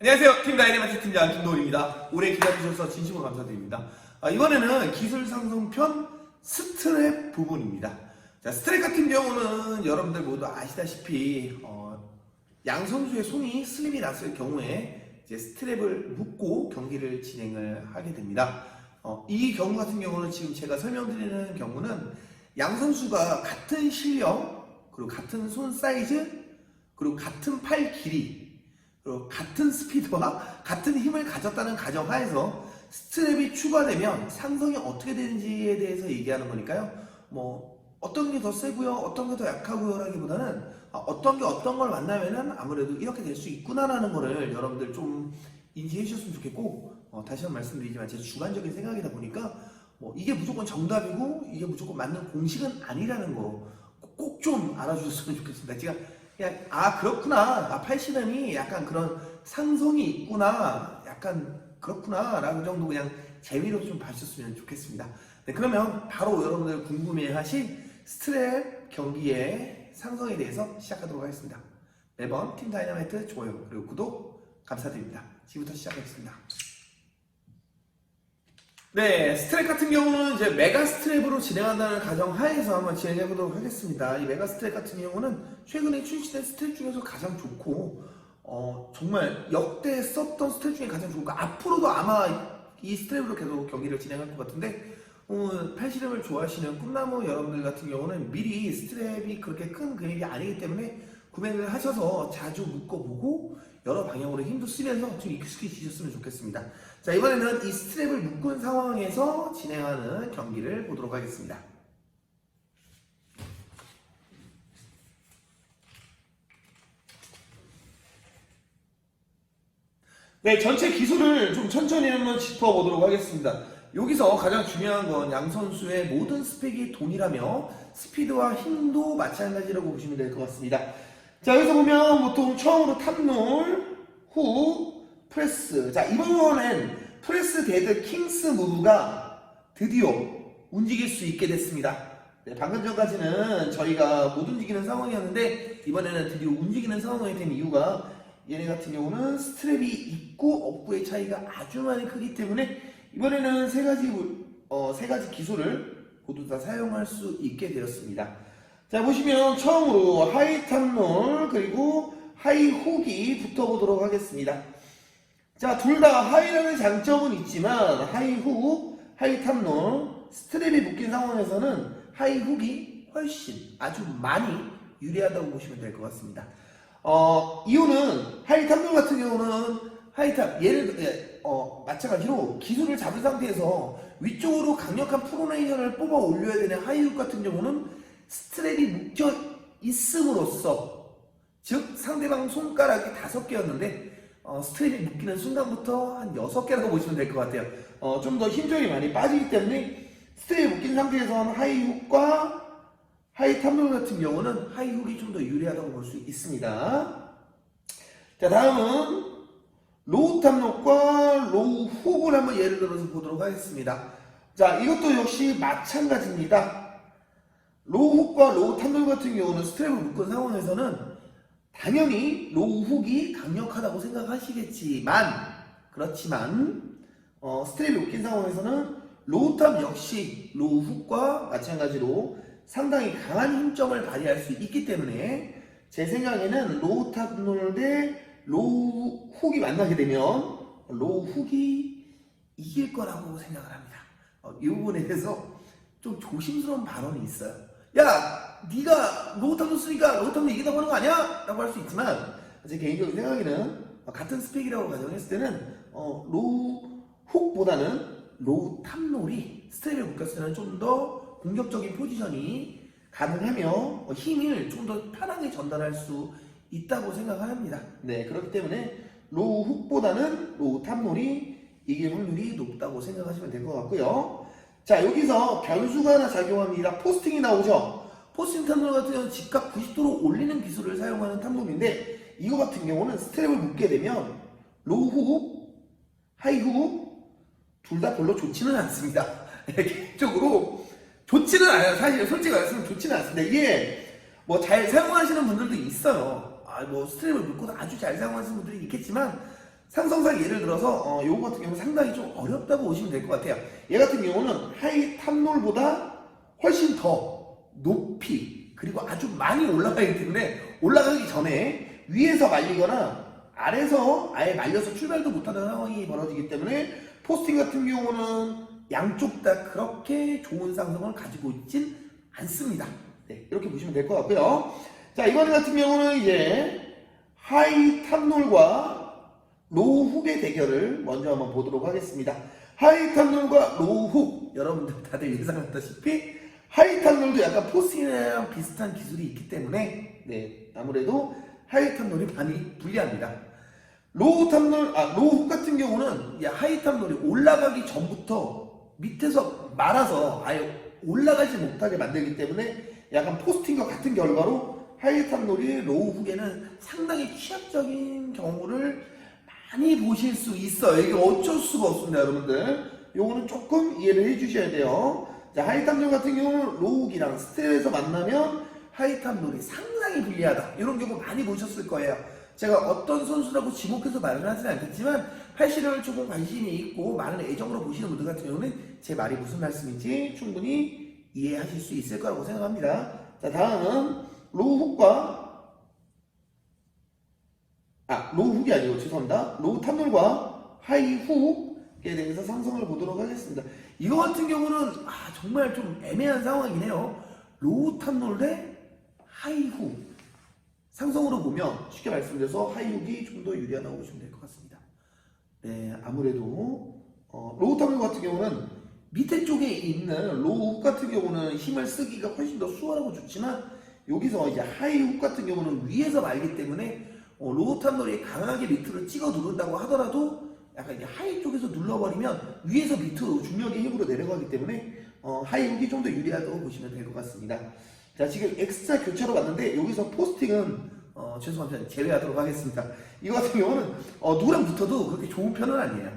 안녕하세요. 팀 다이내마트 팀장 김도훈입니다. 오래 기다려주셔서 진심으로 감사드립니다. 아, 이번에는 기술 상승편 스트랩 부분입니다. 자, 스트랩 같은 경우는 여러분들 모두 아시다시피 어, 양 선수의 손이 슬림이 났을 경우에 이제 스트랩을 묶고 경기를 진행을 하게 됩니다. 어, 이 경우 같은 경우는 지금 제가 설명드리는 경우는 양 선수가 같은 실력 그리고 같은 손 사이즈 그리고 같은 팔 길이 같은 스피드와 같은 힘을 가졌다는 가정하에서 스트랩이 추가되면 상성이 어떻게 되는지에 대해서 얘기하는 거니까요. 뭐 어떤 게 더 세고요, 어떤 게 더 약하고요라기보다는 아, 어떤 게 어떤 걸 만나면은 아무래도 이렇게 될 수 있구나라는 거를 여러분들 좀 인지해 주셨으면 좋겠고 어, 다시 한번 말씀드리지만 제 주관적인 생각이다 보니까 뭐 이게 무조건 정답이고 이게 무조건 맞는 공식은 아니라는 거 꼭 좀 알아주셨으면 좋겠습니다. 제가 그냥 아 그렇구나 아 팔씨름이 약간 그런 상성이 있구나 약간 그렇구나 라는 정도 그냥 재미로 좀 봐주셨으면 좋겠습니다. 네 그러면 바로 여러분들 궁금해하신 스트랩 경기의 상성에 대해서 시작하도록 하겠습니다. 매번 팀 다이나마이트 좋아요 그리고 구독 감사드립니다. 지금부터 시작하겠습니다. 네, 스트랩 같은 경우는 이제 메가 스트랩으로 진행한다는 가정 하에서 한번 진행해 보도록 하겠습니다. 이 메가 스트랩 같은 경우는 최근에 출시된 스트랩 중에서 가장 좋고, 어, 정말 역대 썼던 스트랩 중에 가장 좋고, 앞으로도 아마 이 스트랩으로 계속 경기를 진행할 것 같은데, 어, 팔씨름을 좋아하시는 꿈나무 여러분들 같은 경우는 미리 스트랩이 그렇게 큰 금액이 아니기 때문에 구매를 하셔서 자주 묶어보고 여러 방향으로 힘도 쓰면서 좀 익숙해지셨으면 좋겠습니다. 자, 이번에는 이 스트랩을 묶은 상황에서 진행하는 경기를 보도록 하겠습니다. 네, 전체 기술을 좀 천천히 한번 짚어보도록 하겠습니다. 여기서 가장 중요한 건 양 선수의 모든 스펙이 동일하며 스피드와 힘도 마찬가지라고 보시면 될 것 같습니다. 자, 여기서 보면 보통 처음으로 탑롤, 후, 프레스. 자, 이번엔 프레스 데드 킹스 무브가 드디어 움직일 수 있게 됐습니다. 네, 방금 전까지는 저희가 못 움직이는 상황이었는데 이번에는 드디어 움직이는 상황이 된 이유가 얘네 같은 경우는 스트랩이 있고 없고의 차이가 아주 많이 크기 때문에 이번에는 세 가지 어, 세 가지 기술을 모두 다 사용할 수 있게 되었습니다. 자 보시면 처음으로 하이 탑롤 그리고 하이 훅이 붙어보도록 하겠습니다. 자 둘 다 하이라는 장점은 있지만 하이 훅, 하이 탑롤 스트랩이 묶인 상황에서는 하이 훅이 훨씬 아주 많이 유리하다고 보시면 될 것 같습니다. 어, 이유는 하이탑롤 같은 경우는 하이탑 예를 들어 예, 어, 마찬가지로 기술을 잡은 상태에서 위쪽으로 강력한 프로네이션을 뽑아 올려야 되는 하이훅 같은 경우는 스트랩이 묶여 있음으로써 즉 상대방 손가락이 다섯 개였는데 어, 스트랩이 묶이는 순간부터 한 여섯 개라고 보시면 될 것 같아요. 어, 좀 더 힘줄이 많이 빠지기 때문에 스트랩이 묶인 상태에서 는 하이훅과 하이 탑롤 같은 경우는 하이 훅이 좀 더 유리하다고 볼 수 있습니다. 자, 다음은 로우 탑롤과 로우 훅을 한번 예를 들어서 보도록 하겠습니다. 자, 이것도 역시 마찬가지입니다. 로우 훅과 로우 탑롤 같은 경우는 스트랩을 묶은 상황에서는 당연히 로우 훅이 강력하다고 생각하시겠지만, 그렇지만, 어, 스트랩이 묶인 상황에서는 로우 탑 역시 로우 훅과 마찬가지로 상당히 강한 힘점을 발휘할 수 있기 때문에 제 생각에는 로우 탑 롤 대 로우 훅이 만나게 되면 로우 훅이 이길 거라고 생각을 합니다. 어, 이 부분에 대해서 좀 조심스러운 발언이 있어요. 야, 네가 탑롤 쓰니까 탑롤 이기다 보는 거 아니야? 라고 할 수 있지만 제 개인적인 생각에는 어, 같은 스펙이라고 가정했을 때는 어, 로우 훅보다는 로우 탑롤이 스트랩에 묶였을 때는 좀 더 공격적인 포지션이 가능하며 어, 힘을 좀 더 편하게 전달할 수 있다고 생각을 합니다. 네, 그렇기 때문에 로우 훅보다는 로우 탑롤이 이길 확률이 높다고 생각하시면 될 것 같고요. 자, 여기서 변수가 하나 작용합니다. 포스팅이 나오죠? 포스팅 탑롤 같은 경우는 직각 90도로 올리는 기술을 사용하는 탑롤인데 이거 같은 경우는 스트랩을 묶게 되면 로우 훅, 하이 훅둘다 별로 좋지는 않습니다. 개인적으로 좋지는 않아요. 사실 솔직히 말하면 좋지는 않습니다. 이게 뭐 잘 사용하시는 분들도 있어요. 아, 뭐 스트랩을 묶고도 아주 잘 사용하시는 분들이 있겠지만 상성상 예를 들어서 어, 요거 같은 경우는 상당히 좀 어렵다고 보시면 될 것 같아요. 얘 같은 경우는 하이 탑롤보다 훨씬 더 높이 그리고 아주 많이 올라가기 때문에 올라가기 전에 위에서 말리거나 아래서 아예 말려서 출발도 못하는 상황이 벌어지기 때문에 포스팅 같은 경우는 양쪽 다 그렇게 좋은 상성을 가지고 있진 않습니다. 네, 이렇게 보시면 될 것 같고요. 자, 이번 같은 경우는 이제 하이 탑롤과 로우 훅의 대결을 먼저 한번 보도록 하겠습니다. 하이 탑롤과 로우 훅 여러분들 다들 예상했다시피 하이 탑롤도 약간 포스팅이랑 비슷한 기술이 있기 때문에 네 아무래도 하이 탑롤이 많이 불리합니다. 로우 탑롤 아 로우 훅 같은 경우는 이 하이 탑롤이 올라가기 전부터 밑에서 말아서 아예 올라가지 못하게 만들기 때문에 약간 포스팅과 같은 결과로 하이 탑롤이 로우 훅에는 상당히 취약적인 경우를 많이 보실 수 있어요. 이게 어쩔 수가 없습니다, 여러분들. 요거는 조금 이해를 해주셔야 돼요. 자, 하이탑롤 같은 경우는 로우기랑 스텝에서 만나면 하이탑롤이 상당히 불리하다. 이런 경우 많이 보셨을 거예요. 제가 어떤 선수라고 지목해서 말을 하지는 않겠지만 팔씨름을 조금 관심이 있고 많은 애정으로 보시는 분들 같은 경우는 제 말이 무슨 말씀인지 충분히 이해하실 수 있을 거라고 생각합니다. 자, 다음은 로우 훅과 아, 로우 훅이 아니고 죄송합니다. 로우 탑롤과 하이 훅에 대해서 상성을 보도록 하겠습니다. 이거 같은 경우는 아, 정말 좀 애매한 상황이긴 해요. 로우 탑롤 대 하이 훅. 상성으로 보면 쉽게 말씀드려서 하이 훅이 좀 더 유리하다고 보시면 될 것 같습니다. 네, 아무래도 어, 로우 탑롤 같은 경우는 밑에 쪽에 있는 로우 훅 같은 경우는 힘을 쓰기가 훨씬 더 수월하고 좋지만 여기서 이제 하이 훅 같은 경우는 위에서 말기 때문에 어, 로우 탑롤이 강하게 밑으로 찍어 누른다고 하더라도 약간 이제 하이 쪽에서 눌러버리면 위에서 밑으로 중력의 힘으로 내려가기 때문에 어, 하이 훅이 좀 더 유리하다고 보시면 될 것 같습니다. 자 지금 X자 교차로 봤는데 여기서 포스팅은 어, 죄송합니다 제외하도록 하겠습니다. 이거 같은 경우는 어, 누구랑 붙어도 그렇게 좋은 편은 아니에요.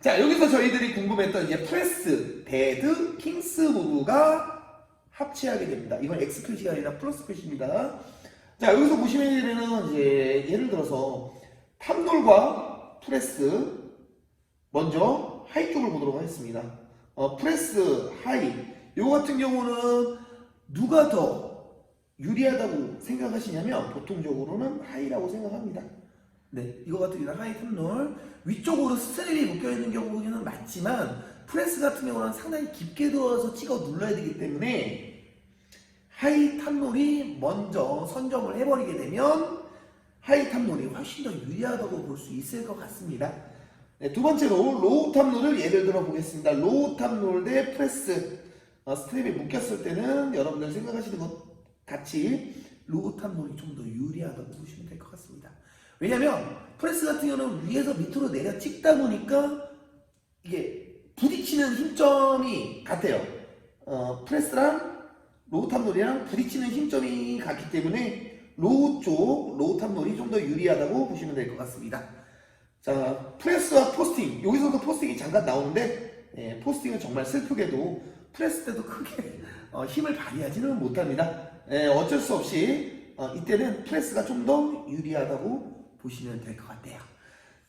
자 여기서 저희들이 궁금했던 이제 프레스, 데드, 킹스 무브가 합체하게 됩니다. 이건 X 표시가 아니라 플러스 표시입니다. 자 여기서 보시면 되는 이제 예를 들어서 탑롤과 프레스 먼저 하이 쪽을 보도록 하겠습니다. 어, 프레스 하이 요 같은 경우는 누가 더 유리하다고 생각하시냐면 보통적으로는 하이라고 생각합니다. 네, 이거 같은 경우는 하이 탑롤 위쪽으로 스트랩이 묶여 있는 경우는 맞지만 프레스 같은 경우는 상당히 깊게 들어와서 찍어 눌러야 되기 때문에 하이 탑롤이 먼저 선점을 해버리게 되면 하이 탑롤이 훨씬 더 유리하다고 볼 수 있을 것 같습니다. 네, 두 번째로 로우 탑롤을 예를 들어 보겠습니다. 로우 탑롤 대 프레스 어, 스트랩에 묶였을 때는 여러분들 생각하시는 것 같이 로우 탑롤이 좀 더 유리하다고 보시면 될 것 같습니다. 왜냐면 프레스 같은 경우는 위에서 밑으로 내려 찍다 보니까 이게 부딪히는 힘점이 같아요. 어, 프레스랑 로우 탑롤이랑 부딪히는 힘점이 같기 때문에 로우 쪽 로우 탑롤이 좀 더 유리하다고 보시면 될 것 같습니다. 자 프레스와 포스팅 여기서도 포스팅이 잠깐 나오는데 예, 포스팅은 정말 슬프게도 프레스 때도 크게 어, 힘을 발휘하지는 못합니다. 예, 어쩔 수 없이 어, 이때는 프레스가 좀 더 유리하다고 보시면 될 것 같아요.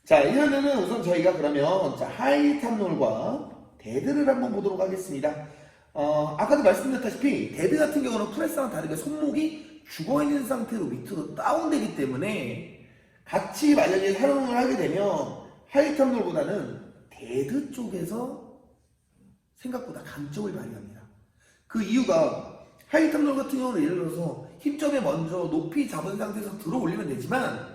자 이번에는 우선 저희가 그러면 자, 하이 탑롤과 데드를 한번 보도록 하겠습니다. 어, 아까도 말씀드렸다시피 데드 같은 경우는 프레스랑 다르게 손목이 죽어있는 상태로 밑으로 다운되기 때문에 같이 만약에 사용을 하게 되면 하이탑롤보다는 데드 쪽에서 생각보다 강점을 발휘합니다. 그 이유가 하이탑롤 같은 경우는 예를 들어서 힘점에 먼저 높이 잡은 상태에서 들어 올리면 되지만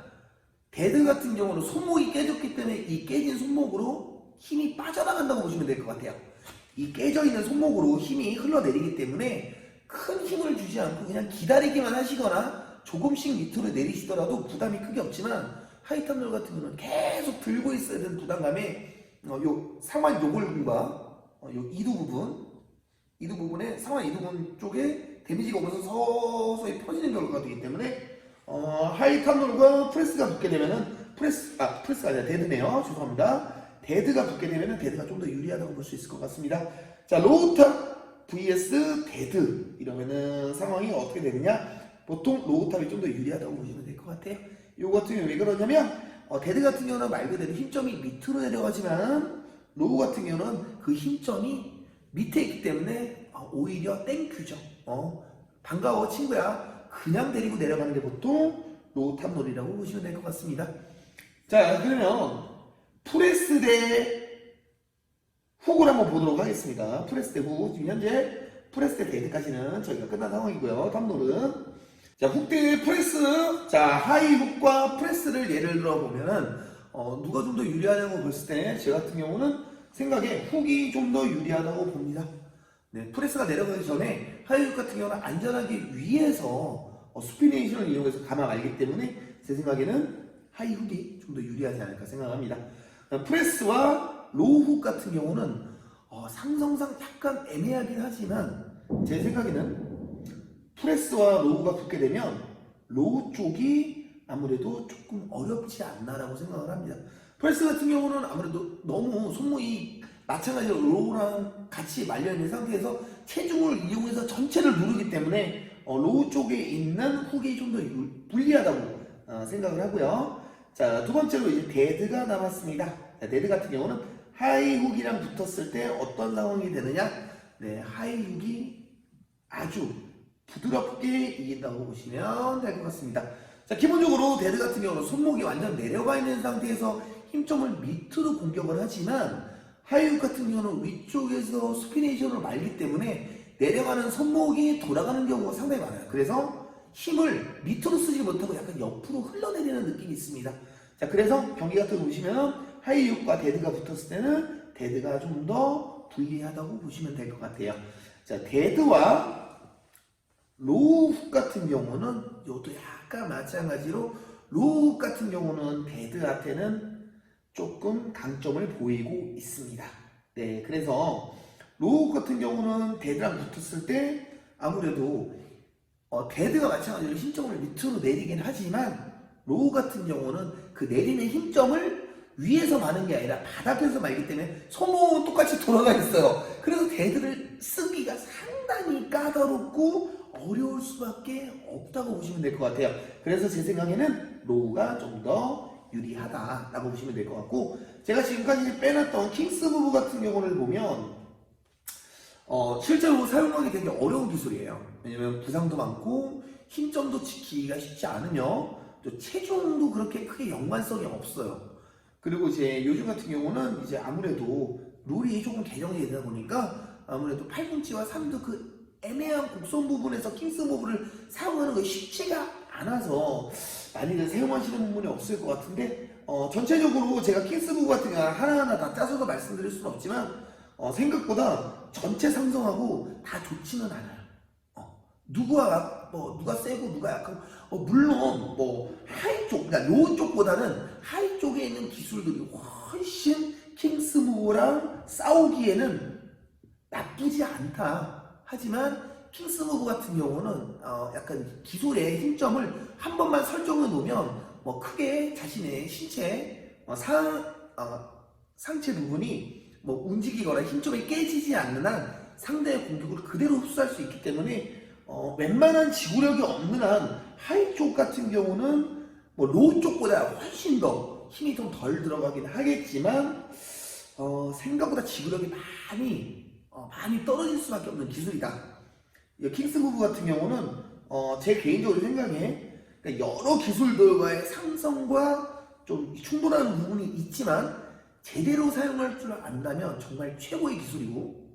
데드 같은 경우는 손목이 깨졌기 때문에 이 깨진 손목으로 힘이 빠져나간다고 보시면 될 것 같아요. 이 깨져 있는 손목으로 힘이 흘러내리기 때문에 큰 힘을 주지 않고 그냥 기다리기만 하시거나 조금씩 밑으로 내리시더라도 부담이 크게 없지만 하이탑롤 같은 경우는 계속 들고 있어야 되는 부담감에 어, 요 상완 요골근과 어, 요 이두 부분 이두 부분에 상완 이두 부분 쪽에 데미지가 오면서 서서히 퍼지는 결과가 되기 때문에 어, 하이탑롤과 프레스가 붙게 되면은 프레스 아 프레스가 아니라 데드네요. 죄송합니다 데드가 붙게 되면은 데드가 좀 더 유리하다고 볼 수 있을 것 같습니다 자 로우탑 vs 데드 이러면은 상황이 어떻게 되느냐 보통 로우탑이 좀 더 유리하다고 보시면 될 것 같아요. 요 같은 경우 왜 그러냐면 어, 데드 같은 경우는 말 그대로 힘점이 밑으로 내려가지만 로우 같은 경우는 그 힘점이 밑에 있기 때문에 어, 오히려 땡큐죠. 어, 반가워 친구야. 그냥 데리고 내려가는 게 보통 로우 탑 놀이라고 보시면 될 것 같습니다. 자 그러면 프레스 대 훅을 한번 보도록 하겠습니다. 프레스 대 훅. 지금 현재 프레스 대 데드까지는 저희가 끝난 상황이고요. 탑놀은. 자, 훅 대 프레스. 자, 하이 훅과 프레스를 예를 들어 보면은, 어, 누가 좀 더 유리하냐고 봤을 때, 제 같은 경우는 생각에 훅이 좀 더 유리하다고 봅니다. 네, 프레스가 내려가기 전에 하이 훅 같은 경우는 안전하게 위에서 어, 스피네이션을 이용해서 감아 말기 때문에 제 생각에는 하이 훅이 좀 더 유리하지 않을까 생각합니다. 어, 프레스와 로우 훅 같은 경우는 어, 상성상 약간 애매하긴 하지만 제 생각에는 프레스와 로우가 붙게 되면 로우 쪽이 아무래도 조금 어렵지 않나라고 생각을 합니다. 프레스 같은 경우는 아무래도 너무 손목이 마찬가지로 로우랑 같이 말려있는 상태에서 체중을 이용해서 전체를 누르기 때문에 어, 로우 쪽에 있는 훅이 좀 더 불리하다고 어, 생각을 하고요. 자, 두 번째로 이제 데드가 남았습니다. 자, 데드 같은 경우는 하이 훅이랑 붙었을 때 어떤 상황이 되느냐? 네, 하이 훅이 아주 부드럽게 이긴다고 보시면 될 것 같습니다. 자, 기본적으로 데드 같은 경우는 손목이 완전 내려가 있는 상태에서 힘점을 밑으로 공격을 하지만 하이훅 같은 경우는 위쪽에서 스피네이션을 말기 때문에 내려가는 손목이 돌아가는 경우가 상당히 많아요. 그래서 힘을 밑으로 쓰지 못하고 약간 옆으로 흘러내리는 느낌이 있습니다. 자, 그래서 경기 같은 거 보시면 하이육과 데드가 붙었을 때는 데드가 좀 더 불리하다고 보시면 될 것 같아요. 자, 데드와 로우 훅 같은 경우는 이것도 약간 마찬가지로 로우 훅 같은 경우는 데드한테는 조금 강점을 보이고 있습니다. 네, 그래서 로우 훅 같은 경우는 데드랑 붙었을 때 아무래도 어, 데드가 마찬가지로 힘점을 밑으로 내리긴 하지만 로우 같은 경우는 그 내리는 힘점을 위에서 마는 게 아니라 바닥에서 말기 때문에 손목은 똑같이 돌아가 있어요. 그래서 데드를 쓰기가 상당히 까다롭고 어려울 수밖에 없다고 보시면 될 것 같아요. 그래서 제 생각에는 로우가 좀 더 유리하다라고 보시면 될 것 같고 제가 지금까지 빼놨던 킹스 무브 같은 경우를 보면 어, 실제로 사용하기 되게 어려운 기술이에요. 왜냐면 부상도 많고 힘점도 지키기가 쉽지 않으며 또 체중도 그렇게 크게 연관성이 없어요. 그리고 이제 요즘 같은 경우는 이제 아무래도 룰이 조금 개정이 되다 보니까 아무래도 팔꿈치와 삼두 그 애매한 곡선 부분에서 킹스 무브를 사용하는 게 쉽지가 않아서 많이들 사용하시는 부분이 없을 것 같은데 어, 전체적으로 제가 킹스 무브 같은 거 하나하나 다 짜서도 말씀드릴 수는 없지만 어, 생각보다 전체 상성하고 다 좋지는 않아요. 어, 누가 뭐 누가 세고 누가 약하고 어, 물론 뭐 하이 쪽, 그러니까 로우 쪽보다는 하이 쪽에 있는 기술들이 훨씬 킹스 무브랑 싸우기에는 나쁘지 않다. 하지만 킹스 무브 같은 경우는 어, 약간 기술의 힘점을 한 번만 설정해 놓으면 뭐 크게 자신의 신체 어, 상 어, 상체 부분이 뭐 움직이거나 힘점이 깨지지 않는 한 상대의 공격을 그대로 흡수할 수 있기 때문에 어, 웬만한 지구력이 없는 한 하이 쪽 같은 경우는 뭐 로우 쪽보다 훨씬 더 힘이 좀 덜 들어가긴 하겠지만 어, 생각보다 지구력이 많이 어, 많이 떨어질 수밖에 없는 기술이다. 이 킹스 무브 같은 경우는 어, 제 개인적으로 생각에 그러니까 여러 기술들과의 상성과 좀 충돌하는 부분이 있지만 제대로 사용할 줄 안다면 정말 최고의 기술이고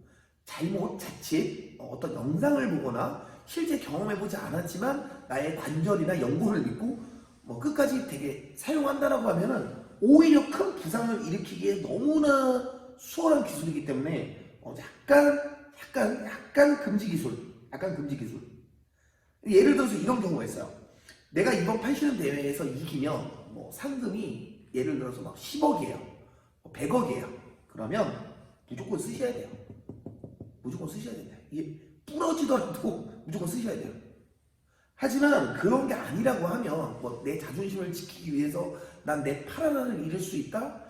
잘못 자칫 어, 어떤 영상을 보거나 실제 경험해보지 않았지만 나의 관절이나 연구를 믿고 뭐 끝까지 되게 사용한다라고 하면은 오히려 큰 부상을 일으키기에 너무나 수월한 기술이기 때문에 어, 약간 약간 약간 금지 기술, 약간 금지 기술. 예를 들어서 이런 경우가 있어요. 내가 이번 팔씨름 대회에서 이기면 뭐 상금이 예를 들어서 막 10억이에요. 100억이에요. 그러면 무조건 쓰셔야 돼요. 무조건 쓰셔야 된다. 이게 부러지더라도 무조건 쓰셔야 돼요. 하지만 그런 게 아니라고 하면 뭐 내 자존심을 지키기 위해서 난내팔 하나를 잃을 수 있다?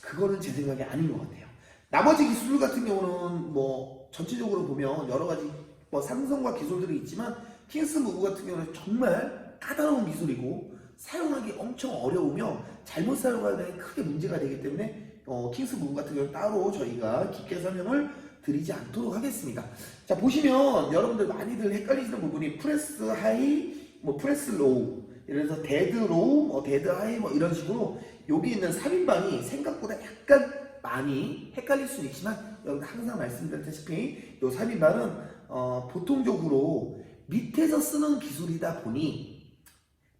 그거는 제 생각이 아닌 것 같아요. 나머지 기술 같은 경우는 뭐 전체적으로 보면 여러 가지 뭐 상성과 기술들이 있지만 킹스 무브 같은 경우는 정말 까다로운 기술이고 사용하기 엄청 어려우며 잘못 사용하면 크게 문제가 되기 때문에 어, 킹스 부분 같은 경우는 따로 저희가 깊게 설명을 드리지 않도록 하겠습니다. 자 보시면 여러분들 많이들 헷갈리시는 부분이 프레스 하이, 뭐 프레스 로우, 예를 들어서 데드 로우, 뭐 데드 하이 뭐 이런 식으로 여기 있는 3인방이 생각보다 약간 많이 헷갈릴 수는 있지만 여러분 항상 말씀드렸다시피 이 3인방은 어, 보통적으로 밑에서 쓰는 기술이다 보니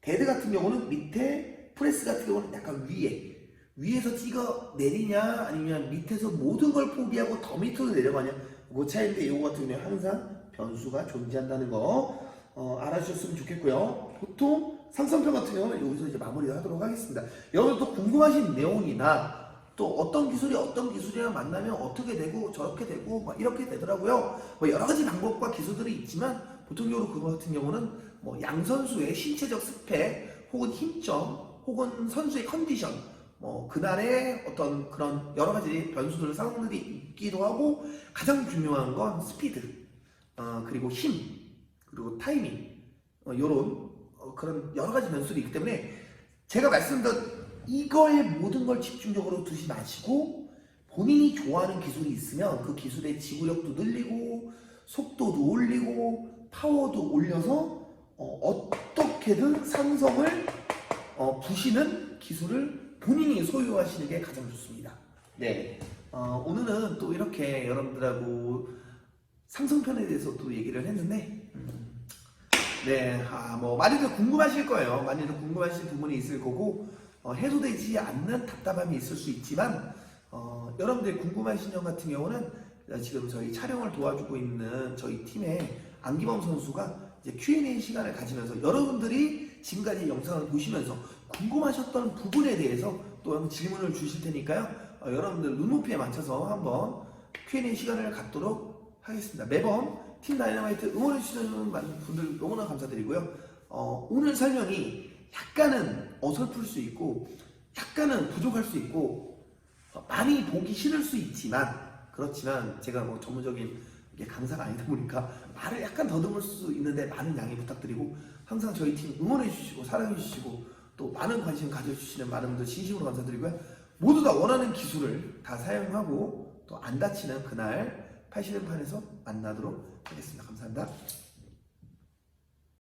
데드 같은 경우는 밑에 프레스 같은 경우는 약간 위에 위에서 찍어 내리냐 아니면 밑에서 모든 걸 포기하고 더 밑으로 내려가냐? 그 차이인데 이거 같은 경우는 항상 변수가 존재한다는 거 어, 알아주셨으면 좋겠고요. 보통 상성편 같은 경우는 여기서 이제 마무리를 하도록 하겠습니다. 여러분 또 궁금하신 내용이나 또 어떤 기술이 어떤 기술이랑 만나면 어떻게 되고 저렇게 되고 막 이렇게 되더라고요. 뭐 여러 가지 방법과 기술들이 있지만 보통적으로 그거 같은 경우는 뭐 양 선수의 신체적 스펙 혹은 힘점 혹은 선수의 컨디션 뭐 그날의 어떤 그런 여러 가지 변수들 상황들이 있기도 하고 가장 중요한 건 스피드 어, 그리고 힘 그리고 타이밍 어, 이런 그런 여러 가지 변수들이 있기 때문에 제가 말씀드린 이거에 모든 걸 집중적으로 두지 마시고 본인이 좋아하는 기술이 있으면 그 기술의 지구력도 늘리고 속도도 올리고 파워도 올려서 어, 떻게든 삼성을 어, 부시는 기술을 본인이 소유하시는 게 가장 좋습니다. 네. 어, 오늘은 또 이렇게 여러분들하고 상성편에 대해서 또 얘기를 했는데, 음, 네, 아, 뭐, 많이들 궁금하실 거예요. 많이들 궁금하실 부분이 있을 거고, 어, 해소되지 않는 답답함이 있을 수 있지만, 어, 여러분들 궁금하신 점 같은 경우는 지금 저희 촬영을 도와주고 있는 저희 팀의 안기범 선수가 이제 Q&A 시간을 가지면서 여러분들이 지금까지 영상을 보시면서 궁금하셨던 부분에 대해서 또 질문을 주실 테니까요. 어, 여러분들 눈높이에 맞춰서 한번 Q&A 시간을 갖도록 하겠습니다. 매번 팀 다이너마이트 응원해주시는 분들 너무나 감사드리고요. 어, 오늘 설명이 약간은 어설플 수 있고 약간은 부족할 수 있고 어, 많이 보기 싫을 수 있지만 그렇지만 제가 뭐 전문적인 강사가 아니다 보니까 말을 약간 더듬을 수 있는데 많은 양해 부탁드리고 항상 저희 팀 응원해 주시고 사랑해 주시고 또 많은 관심 가져주시는 많은 분들 진심으로 감사드리고요. 모두 다 원하는 기술을 다 사용하고 또 안 다치는 그날 팔씨름판에서 만나도록 하겠습니다. 감사합니다.